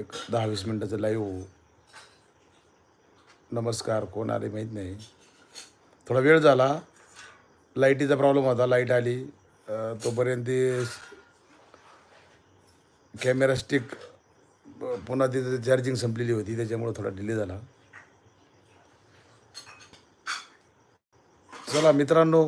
एक दहा वीस मिनटाचं लाईव्ह नमस्कार कोण आले माहीत नाही. थोडा वेळ झाला. लाईटीचा प्रॉब्लेम होता लाइट आली. तोपर्यंत ती कॅमेरा स्टिक पुन्हा तिथे चार्जिंग संपलेली होती. त्याच्यामुळे थोडा डिले झाला. चला मित्रांनो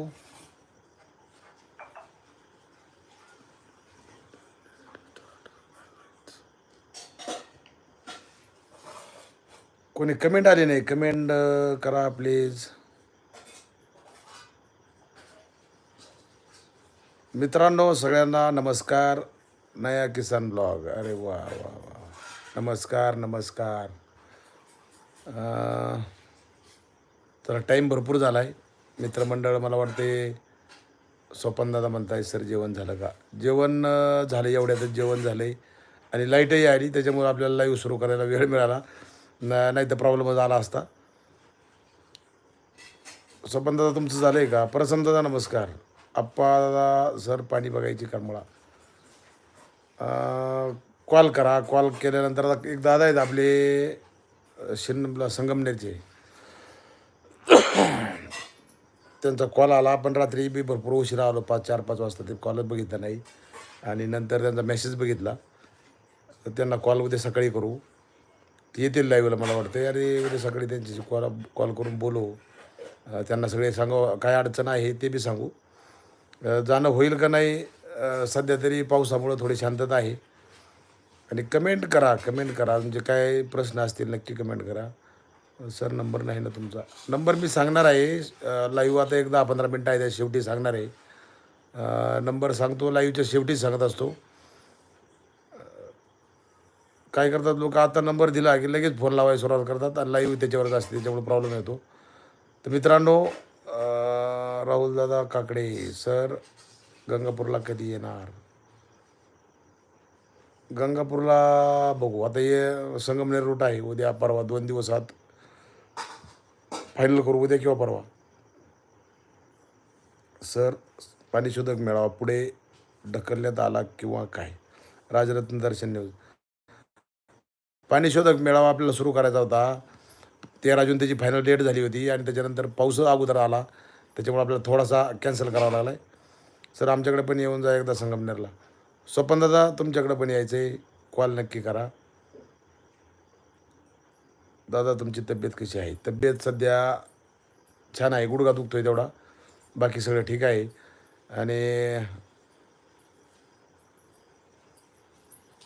कोणी कमेंट आली नाही. कमेंट करा प्लीज मित्रांनो सगळ्यांना नमस्कार. नया किसान ब्लॉग. अरे वा वा वा. नमस्कार नमस्कार. तर टाईम भरपूर झाला आहे मित्रमंडळ मला वाटते स्वपनदादा म्हणताय सर जेवण झालं का? जेवण झालं एवढ्यातच जेवण झालं आहे आणि लाईटही आली त्याच्यामुळे आपल्याला लाईव्ह सुरू करायला वेळ मिळाला. नाही तर प्रॉब्लेमच आला असता. दादा तुमचं झालं आहे का प्रसन्नदादा नमस्कार. आप्पा दादा सर पाणी बघायची करमळा कॉल करा. कॉल केल्यानंतर आता एक दादा आहेत आपले शिन संगमनेरचे. त्यांचा कॉल आला. आपण रात्री बी भरपूर उशिरा आलो. पाच चार पाच वाजता ते कॉलच बघितला नाही. आणि नंतर त्यांचा मेसेज बघितला. तर त्यांना कॉल उद्या सकाळी करू. ते येतील लाईव्हला मला वाटतं अरे उद्या सकाळी त्यांच्याशी कॉल कॉल करून बोलू. त्यांना सगळे सांगू काय अडचण आहे ते बी सांगू. जाणं होईल का नाही सध्या तरी पावसामुळं थोडी शांतता आहे. आणि कमेंट करा कमेंट करा. म्हणजे काय प्रश्न असतील नक्की कमेंट करा. सर नंबर नाही ना तुमचा. नंबर मी सांगणार आहे. लाईव्ह आता एक दहा पंधरा मिनटं आहे त्या शेवटी सांगणार आहे. नंबर सांगतो लाईव्हच्या शेवटी सांगत असतो. काय करतात लोक? आता नंबर दिला की लगेच फोन लावायला सुरुवात करतात आणि लाईव्ह त्याच्यावरच असते त्याच्यामुळे प्रॉब्लेम येतो. तर मित्रांनो राहुल राहुलदादा काकडे सर गंगापूरला कधी येणार? गंगापूरला बघू. आता हे संगमनेर रूट आहे उद्या परवा दोन दिवसात फायनल करू उद्या किंवा परवा. सर पाणीशोधक मेळावा पुढे ढकलण्यात आला किंवा काय? राजरत्न दर्शन न्यूज पाणीशोधक मेळावा आपल्याला सुरू करायचा होता. तेरा जून त्याची फायनल डेट झाली होती आणि त्याच्यानंतर पाऊस अगोदर आला. त्याच्यामुळे आपल्याला थोडासा कॅन्सल करावा लागला आहे सर आमच्याकडे पण येऊन जा एकदा संगमनेरला. स्वपन दादा तुमच्याकडे पण यायचं आहे कॉल नक्की करा. दादा तुमची तब्येत कशी आहे? तब्येत सध्या छान आहे. गुडघा दुखतो आहे तेवढा. बाकी सगळं ठीक आहे. आणि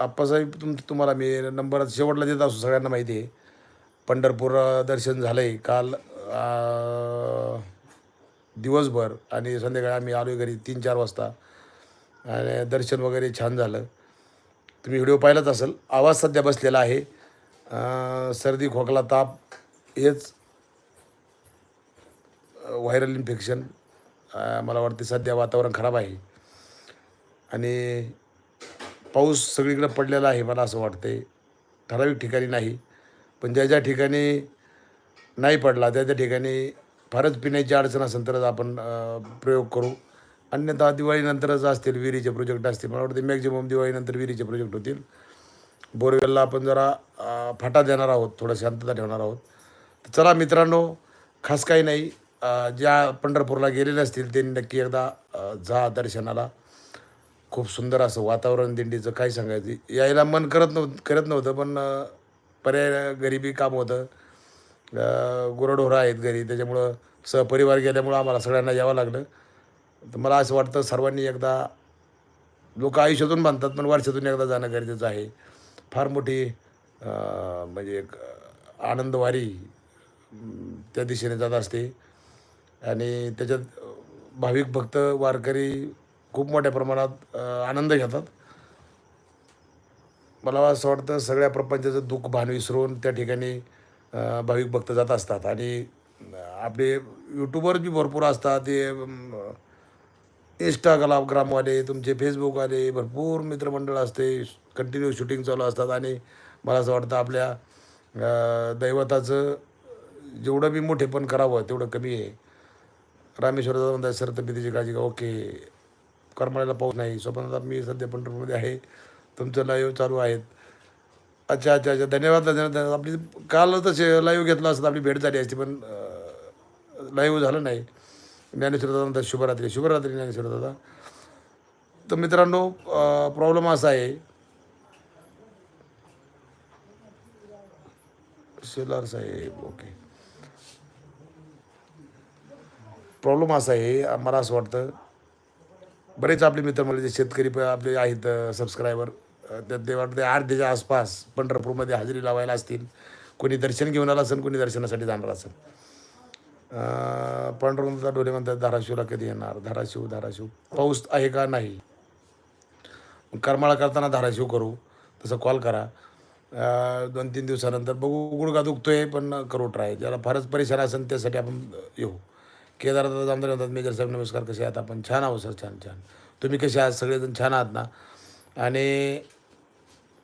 आप्पासाहेब तुम तुम्हाला मी नंबर शेवटला देत असू सगळ्यांना माहिती आहे. पंढरपूर दर्शन झालं आहे काल दिवसभर आणि संध्याकाळी आम्ही आलो घरी तीन चार वाजता. आणि दर्शन वगैरे छान झालं. तुम्ही व्हिडिओ पाहिलाच असेल. आवाज सध्या बसलेला आहे. सर्दी खोकला ताप हेच व्हायरल इन्फेक्शन मला वाटते सध्या वातावरण खराब आहे. आणि पाऊस सगळीकडे पडलेला आहे मला असं वाटते ठराविक ठिकाणी नाही पण ज्या ज्या ठिकाणी नाही पडला त्या त्या ठिकाणी फारच पिण्याची अडचण असेल तरच आपण प्रयोग करू. अन्यथा दिवाळीनंतरच असतील विहिरीचे प्रोजेक्ट असतील. मला वाटते मॅक्झिमम दिवाळीनंतर विहिरीचे प्रोजेक्ट होतील. बोरवेलला आपण जरा फाटा देणार आहोत थोडं शांतता ठेवणार आहोत. तर चला मित्रांनो खास काही नाही ज्या पंढरपूरला गेलेले असतील त्यांनी नक्की एकदा जा दर्शनाला. खूप सुंदर असं वातावरण दिंडीचं काय सांगायचं? यायला मन करत नव्हतं करत नव्हतं पण पर्याय गरिबी काम होतं. गुरढोरं आहेत घरी त्याच्यामुळं सहपरिवार गेल्यामुळं आम्हाला सगळ्यांना यावं लागलं. तर मला असं वाटतं सर्वांनी एकदा लोक आयुष्यातून बांधतात पण वर्षातून एकदा जाणं गरजेचं आहे. फार मोठी म्हणजे एक आनंदवारी त्या दिशेने जात असते. आणि त्याच्यात भाविक भक्त वारकरी खूप मोठ्या प्रमाणात आनंद घेतात. मला असं वाटतं सगळ्या प्रपंचाचं दुःख भान विसरून त्या ठिकाणी भाविक भक्त जात असतात. आणि आपले यूट्यूबर बी भरपूर असतात ते इंस्टाग्रामवाले तुमचे फेसबुकवाले भरपूर मित्रमंडळ असते. कंटिन्यू शूटिंग चालू असतात. आणि मला असं वाटतं आपल्या दैवताचं जेवढं बी मोठेपण करावं तेवढं कमी आहे. रामेश्वराचा म्हणतात सर तब्येतीची काळजी ओके. करमाळ्याला पाऊस नाही. स्वप्नात मी सध्या पंढरपूरमध्ये आहे. तुमचं लाईव्ह चालू आहेत. अच्छा अच्छा अच्छा. धन्यवाद धन्यवाद आपली काल तसे लाईव्ह घेतला असतं आपली भेट झाली असती पण लाईव्ह झालं नाही. ज्ञानेश्वर दादा म्हणतात शुभरात्री. शुभरात्री ज्ञानेश्वर दादा. तर मित्रांनो प्रॉब्लेम असा आहे. शेलार साहेब ओके प्रॉब्लेम असा आहे मला असं वाटतं बरेच आपले मित्र मला जे शेतकरी प- आपले आहेत सबस्क्रायबर त्या ते वाटते आठ त्याच्या आसपास पंढरपूरमध्ये हजेरी लावायला असतील. कोणी दर्शन घेऊन आलं असेल कोणी दर्शनासाठी जाणार असेल. पंढरपूरचा पांडुरंगाचा डोले म्हणतात धाराशिवला कधी येणार? धाराशिव धाराशिव. पाऊस आहे का? नाही. करमाळा करताना धाराशिव करू. तसं कॉल करा. दोन तीन दिवसानंतर बघू. गुडगा दुखतोय पण करू ट्राय ज्याला फारच परेशान असेल त्यासाठी आपण येऊ. केदारदादा जामदार म्हणतात मेजर साहेब नमस्कार कसे आहात? आपण छान आहो सर छान छान. तुम्ही कसे आहात? सगळेजण छान आहात ना? आणि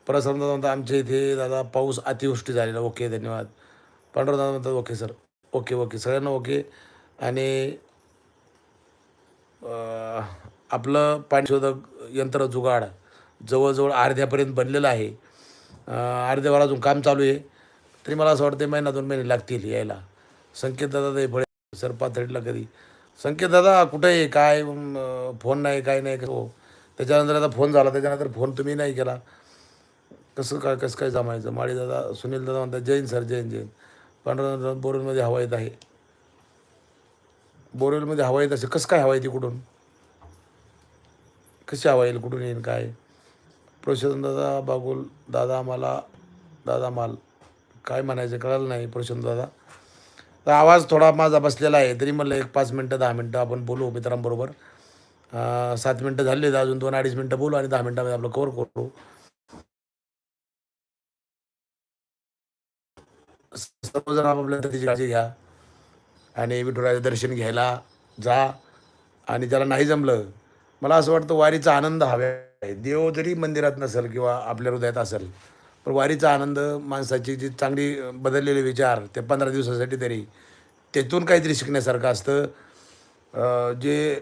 प्रसन्न दादा म्हणतात आमच्या इथे दादा पाऊस अतिवृष्टी झालेला ओके धन्यवाद. पांडुरंग दादा म्हणतात ओके सर. ओके ओके सगळ्यांना ओके. आणि आपलं पाणीशोधक यंत्र जुगाड जवळजवळ अर्ध्यापर्यंत बनलेलं आहे. अर्ध्यावर अजून काम चालू आहे. तरी मला असं वाटतं महिना दोन महिने लागतील यायला. संकेत दादा ते फळे सर पाथर्डीला कधी. संकेत दादा कुठे आहे? काय फोन नाही काय नाही. हो. त्याच्यानंतर आता फोन झाला त्याच्यानंतर फोन तुम्ही नाही केला. कसं काय कसं काय जमायचं? माळी दादा सुनील दादा म्हणतात जैन सर जैन जैन. पांडुरंग बोरवेलमध्ये हवा येत आहे. बोरवेलमध्ये हवा येत असेल कसं काय हवा येते कुठून? कशी हवा येईल कुठून येईल काय? प्रशांत दादा बागुल दादा मला दादा माल. काय म्हणायचं कळालं नाही प्रशांत दादा. तर आवाज थोडा माझा बसलेला आहे. तरी म्हणलं एक पाच मिनटं दहा मिनटं आपण बोलू मित्रांबरोबर. सात मिनटं झाले आहेत, अजून दोन अडीच मिनटं बोलू आणि दहा मिनटामध्ये आपलं कवर करू. सर्वजण आपापल्या त्याची काळजी घ्या आणि विठुराचं दर्शन घ्यायला जा आणि ज्याला नाही जमलं मला असं वाटतं वारीचा आनंद हवा आहे. देव जरी मंदिरात नसेल किंवा आपल्या हृदयात असेल पण वारीचा आनंद माणसाची जी चांगली बदललेले विचार ते पंधरा दिवसासाठी तरी त्यातून काहीतरी शिकण्यासारखं असतं. जे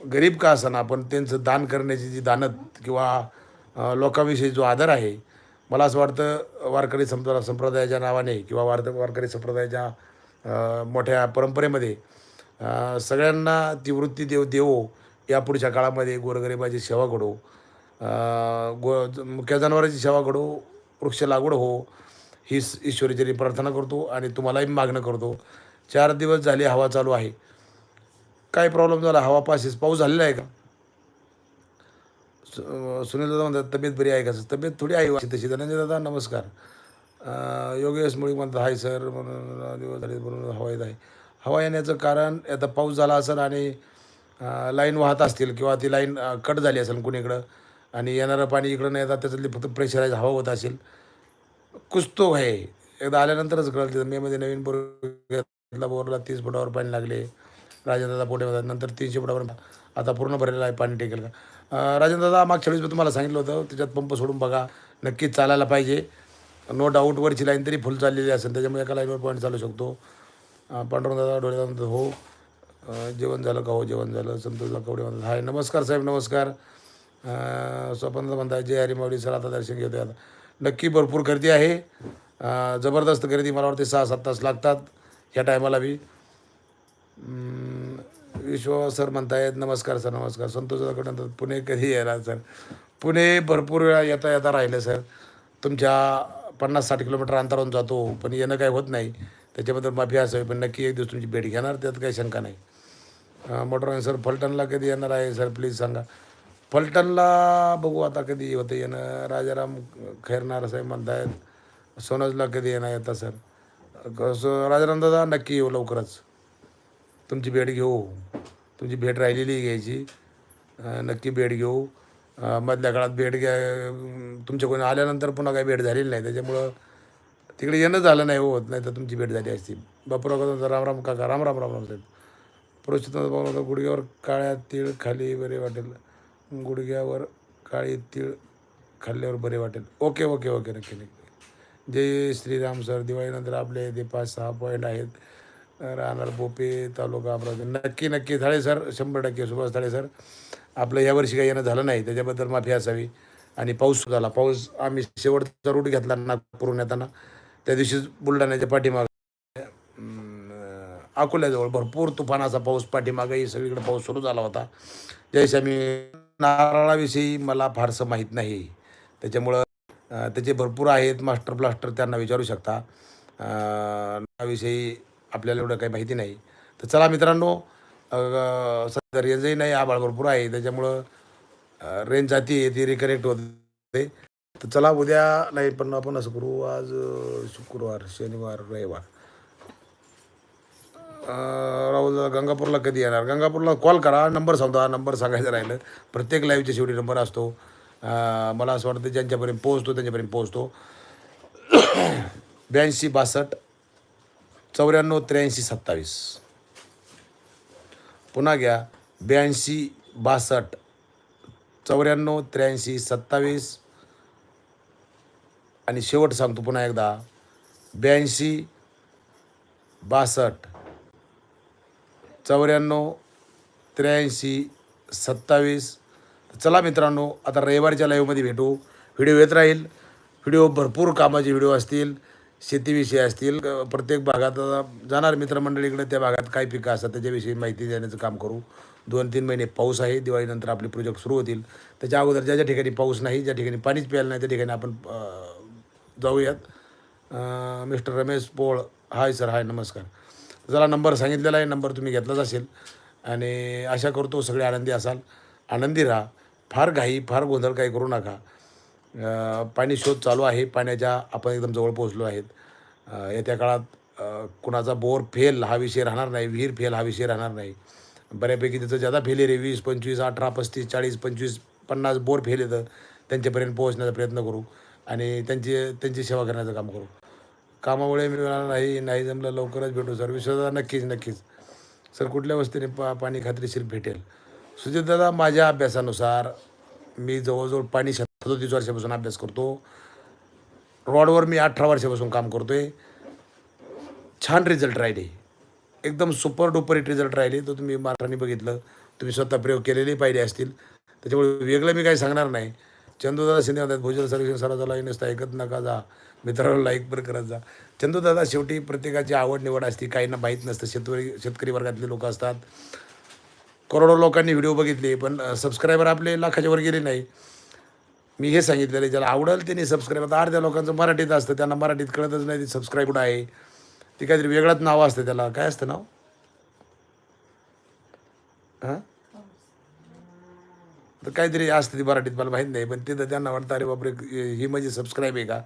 गरीब का असताना पण त्यांचं दान करण्याची जी दानत किंवा लोकांविषयी जो आदर आहे मला असं वाटतं वारकरी संप्र संप्रदायाच्या नावाने किंवा वार वारकरी संप्रदायाच्या मोठ्या परंपरेमध्ये सगळ्यांना ती वृत्ती देव देवो या पुढच्या काळामध्ये गोरगरिबाची सेवा घडो. गो मुख्य जनावरांची सेवा घडो वृक्ष लागवड हो ही ईश्वरीचरी प्रार्थना करतो आणि तुम्हालाही मागणं करतो. चार दिवस झाले हवा चालू आहे. काय प्रॉब्लेम झाला? हवा पासेस पाऊस झालेला आहे का? सु- सुनील दादा म्हणतात तब्येत बरी आहे का तब्येत थोडी आहे तशी. धनंजय दादा नमस्कार. योगेश मुळी म्हणतात हाय सर. म्हणून दिवस झाले म्हणून हवा येत आहे. हवा येण्याचं कारण आता पाऊस झाला असेल आणि लाईन वाहत असतील किंवा ती लाईन कट झाली असेल कुणीकडं आणि येणारं पाणी इकडं नाही येतात त्याच्यातली फक्त प्रेशराईज हवा होत असेल. कुसतो आहे एकदा आल्यानंतरच कळलं तिथं. मेमध्ये नवीन बोर घेतला बोरला तीस फुटावर पाणी लागले. राजेंद्रदा पोटे होतात. नंतर तीनशे फुटावर आता पूर्ण भरलेलं आहे पाणी टेकेल का? राजेंद्रदा मागच्या वेळेस मी तुम्हाला सांगितलं होतं त्याच्यात पंप सोडून बघा. नक्कीच चालायला पाहिजे. नो डाऊट वरची लाईन तरी फुल चाललेली असेल. त्याच्यामुळे एका लाईनवर पॉईंट चालू शकतो. अं, पांडुरंगदादा डोळे हो. जेवण झालं का हो? जेवण झालं. संतोष कवडे म्हणतात हाय. नमस्कार साहेब नमस्कार. स्वपंत म्हणतात जय हरिमावडी माऊली सर आता दर्शन घेतोय आता नक्की भरपूर गर्दी आहे. जबरदस्त गर्दी मला वाटते सहा सात तास लागतात ह्या टायमाला बी. विश्व सर म्हणतायत नमस्कार सर नमस्कार. संतोष म्हणतात पुणे कधी येणार सर? पुणे भरपूर वेळा येता येता राहिलं सर. तुमच्या पन्नास साठ किलोमीटर अंतरावरून जातो पण येणं काही होत नाही. त्याच्याबद्दल माफी असावी पण नक्की एक दिवस तुमची भेट घेणार त्यात काही शंका नाही. मोटर सर फलटणला कधी येणार आहे सर प्लीज सांगा. फलटणला बघू आता कधी होतं येणं. राजाराम खैरनार साहेब म्हणतायत सोनजला कधी येणार येतं सर सो राजाराम दादा नक्की येऊ लवकरच. तुमची भेट घेऊ. तुमची भेट राहिलेली घ्यायची. नक्की भेट घेऊ. मधल्या काळात भेट घ्या. तुमच्या कोणी आल्यानंतर पुन्हा काही भेट झालेली नाही. त्याच्यामुळं तिकडे येणं झालं नाही होत नाही तर तुमची भेट झाली असती. बापूराव कसं राम राम काका राम राम राम राम साहेब पुरुषोत्तम भाऊ गुडघ्यावर काळ्या तीळ खाली बरे वाटेल. गुडघ्यावर काळी तीळ खाल्ल्यावर बरे वाटेल. ओके ओके ओके नक्की नक्की. जय श्रीराम सर. दिवाळीनंतर आपले ते पाच सहा पॉईंट आहेत. राहणार बोपे तालुका अमरावती नक्की नक्की. थाळे सर शंभर टक्के. सुभाष थाळे सर आपलं यावर्षी काही येणं झालं नाही. त्याच्याबद्दल माफी असावी. आणि पाऊस झाला पाऊस आम्ही शेवटचा रूट घेतला नागपूरून येताना. त्या दिवशीच बुलढाण्याच्या पाठीमाग अकोल्याजवळ भरपूर तुफानाचा पाऊस पाठीमागही सगळीकडे पाऊस सुरू झाला होता. ज्यावेळेस आम्ही नारळाविषयी मला फारसं माहीत नाही. त्याच्यामुळं त्याचे भरपूर आहेत मास्टर ब्लास्टर त्यांना विचारू शकता. नारळाविषयी आपल्याला एवढं काही माहिती नाही. तर चला मित्रांनो सध्या रेंजही नाही आभाळ भरपूर आहे. त्याच्यामुळं रेंज जाती आहे ती रिकनेक्ट होते. तर चला उद्या नाही पण आपण असं करू आज शुक्रवार शनिवार रविवार अं, राहुल गंगापूरला कधी येणार? गंगापूरला कॉल करा. नंबर सांगतो. नंबर सांगायचा राहिलं. प्रत्येक लाईव्हच्या शेवटी नंबर असतो. मला असं वाटतं ज्यांच्यापर्यंत पोहोचतो त्यांच्यापर्यंत पोहोचतो. ब्याऐंशी बासष्ट चौऱ्याण्णव त्र्याऐंशी सत्तावीस. पुन्हा घ्या. ब्याऐंशी बासष्ट चौऱ्याण्णव त्र्याऐंशी सत्तावीस. आणि शेवट सांगतो पुन्हा एकदा. ब्याऐंशी बासष्ट चौऱ्याण्णव त्र्याऐंशी सत्तावीस. चला मित्रांनो आता रविवारच्या लाईव्हमध्ये भेटू. व्हिडिओ येत राहील. व्हिडिओ भरपूर कामाचे व्हिडिओ असतील शेतीविषयी असतील. प्रत्येक भागात जाणार मित्रमंडळीकडे त्या भागात काय पिकं असतात त्याच्याविषयी माहिती देण्याचं काम करू. दोन तीन महिने पाऊस आहे दिवाळीनंतर आपले प्रोजेक्ट सुरू होतील. त्याच्या अगोदर ज्या ज्या ठिकाणी पाऊस नाही ज्या ठिकाणी पाणीच प्यायला नाही त्या ठिकाणी आपण जाऊयात. Mister Ramesh Pol. Hi sir hi नमस्कार. जरा नंबर सांगितलेला आहे नंबर तुम्ही घेतलाच असेल. आणि आशा करतो सगळे आनंदी असाल. आनंदी राहा. फार घाई फार गोंधळ काही करू नका. पाणी शोध चालू आहे. पाण्याच्या आपण एकदम जवळ पोहोचलो आहेत. येत्या काळात कुणाचा बोर फेल हा विषय राहणार नाही. विहीर फेल हा विषय राहणार नाही. बऱ्यापैकी त्याचं ज्यादा फेल आहे रे वीस पंचवीस अठरा पस्तीस चाळीस पंचवीस पन्नास बोर फेल येतं त्यांच्यापर्यंत पोहोचण्याचा प्रयत्न करू. आणि त्यांची त्यांची सेवा करण्याचं काम करू. कामामुळे मिळणार नाही नाही जमलं लवकरच भेटू. सर विश्वासा नक्कीच नक्कीच. सर कुठल्या वस्तीने पा पाणी खात्रीशीर भेटेल? सुजितदादा माझ्या अभ्यासानुसार मी जवळजवळ पाणी सदोतीस वर्षापासून अभ्यास करतो. रॉडवर मी अठरा वर्षापासून काम करतो आहे छान रिझल्ट राहिले. एकदम सुपर डुपर रिझल्ट राहिले. तर तुम्ही मात्रांनी बघितलं. तुम्ही स्वतः प्रयोग केलेले पाहिले असतील. त्याच्यामुळे वेगळं मी काही सांगणार नाही. चंदूदादा शिंदे म्हणतात भोजन सर्वेक्षण सराचा लाईन असतं ऐकत नका जा. मित्रांनो लाईक पण करत जा. चंदूदादा शेवटी प्रत्येकाची आवड निवड असते काहींना माहीत नसतं. शेतकरी शेतकरी वर्गातले लोक असतात. करोडो लोकांनी व्हिडिओ बघितले पण सबस्क्रायबर आपले लाखाच्या वर गेले नाही. मी हे सांगितलेलं आहे ज्याला आवडेल त्यांनी सबस्क्राईब आता अर्ध्या लोकांचं मराठीत असतं त्यांना मराठीत कळतच नाही ते सबस्क्राईब कुठं आहे? ते काहीतरी वेगळंच नाव असतं त्याला. काय असतं नाव? हां? तर काहीतरी असतं ती मराठीत मला माहीत नाही पण तिथं त्यांना वाटतं अरे बापरे ही म्हणजे सबस्क्राईब आहे का?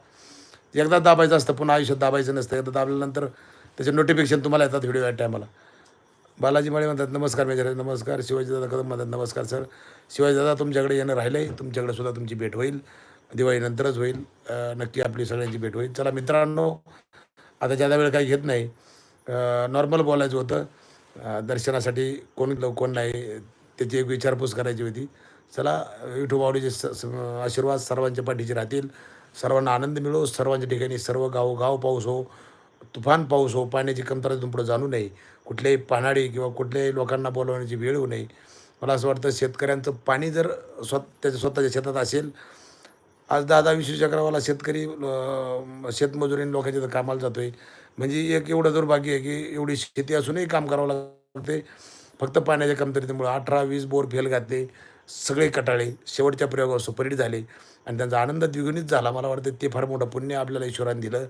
एकदा दाबायचं असतं पुन्हा आयुष्यात दाबायचं नसतं. एकदा दाबल्यानंतर त्याचे नोटिफिकेशन तुम्हाला येतात व्हिडिओ या टायमाला बालाजी माळे म्हणतात नमस्कार मेजर नमस्कार शिवाजीदादा कदम म्हणतात नमस्कार सर शिवाजीदादा तुमच्याकडे येणं राहिलं आहे तुमच्याकडे सुद्धा तुमची भेट होईल दिवाळीनंतरच होईल नक्की आपली सगळ्यांची भेट होईल. चला मित्रांनो आता ज्यादा वेळ काही घेत नाही नॉर्मल बोलायचं होतं दर्शनासाठी कोण कोण नाही त्याची एक विचारपूस करायची होती. चला विठोबावडीचे स स- आशीर्वाद सर्वांच्या पाठीचे राहतील. सर्वांना आनंद मिळो. सर्वांच्या ठिकाणी सर्व गाव गाव पाऊस हो तुफान पाऊस हो पाण्याची कमतरता तुम पुढे जाणू नये. कुठल्याही पानाडी किंवा कुठल्याही लोकांना बोलवण्याची वेळ होऊ नये. मला असं वाटतं शेतकऱ्यांचं पाणी जर स्वत त्याच्या स्वतःच्या शेतात असेल आज दहा दहा वीस चक्रावाला शेतकरी शेतमजुरीने लोकांच्या कामाला जातो आहे म्हणजे एक एवढं दुर्भाग्य आहे की एवढी शेती असूनही काम करावं लागते. फक्त पाण्याच्या कमतरतेमुळे अठरा वीस बोर फेल घातले. सगळे कटाळे शेवटच्या प्रयोगावर सुपरिट झाले आणि त्यांचा आनंद द्विगुणित झाला. मला वाटतं ते फार मोठं पुण्य आपल्याला ईश्वराने दिलं.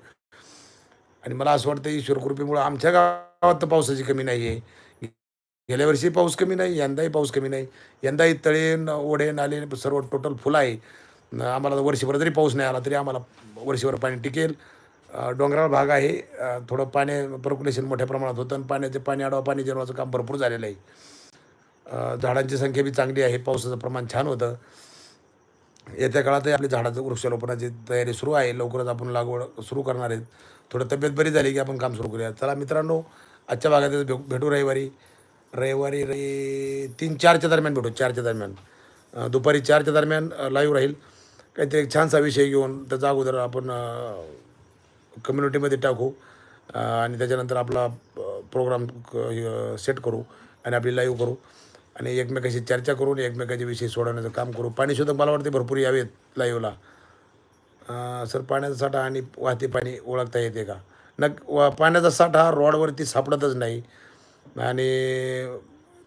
आणि मला असं वाटतं ईश्वर कृपेमुळं आमच्या गावात तर पावसाची कमी नाही आहे गेल्या वर्षी पाऊस कमी नाही यंदाही पाऊस कमी नाही. यंदाही तळे ओढे नाले सर्व टोटल फुलं आहे. आम्हाला वर्षभर जरी पाऊस नाही आला तरी आम्हाला वर्षभर पाणी टिकेल. डोंगराळ भाग आहे. थोडं पाणी पर्क्युलेशन मोठ्या प्रमाणात होतं आणि पाण्याचे पाणी आडवा पाणी जेवणाचं काम भरपूर झालेलं आहे. झाडांची संख्या बी चांगली आहे पावसाचं प्रमाण छान होतं. येत्या काळातही आपली झाडाचं वृक्षारोपणाची तयारी सुरू आहे लवकरच आपण लागवड सुरू करणार आहेत. थोडं तब्येत बरी झाली की आपण काम सुरू करूया. चला मित्रांनो आजच्या भागात भेटू भेटू रविवारी. रविवारी रे तीन चारच्या दरम्यान भेटू चारच्या दरम्यान. दुपारी चारच्या दरम्यान लाईव्ह राहील. काहीतरी एक छानसा विषय घेऊन त्याचा अगोदर आपण कम्युनिटीमध्ये टाकू. आणि त्याच्यानंतर आपला प्रोग्राम सेट करू आणि आपली लाईव्ह करू. आणि एकमेकाशी चर्चा करून एकमेकाचे विषय सोडवण्याचं काम करू पाणीशोधक मला वाटते भरपूर यावेत लाईवला सर पाण्याचा साठा आणि वाहते पाणी ओळखता येते का? नक वा पाण्याचा साठा रॉडवरती रोडवरती सापडतच नाही. आणि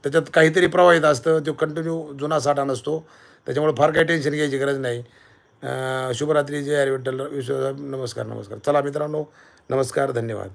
त्याच्यात काहीतरी प्रवाहित असतं तो कंटिन्यू जुना साठा नसतो. त्याच्यामुळे फार काही टेन्शन घ्यायची गरज नाही. शुभरात्री जय हरी विश्व नमस्कार नमस्कार. चला मित्रांनो नमस्कार धन्यवाद.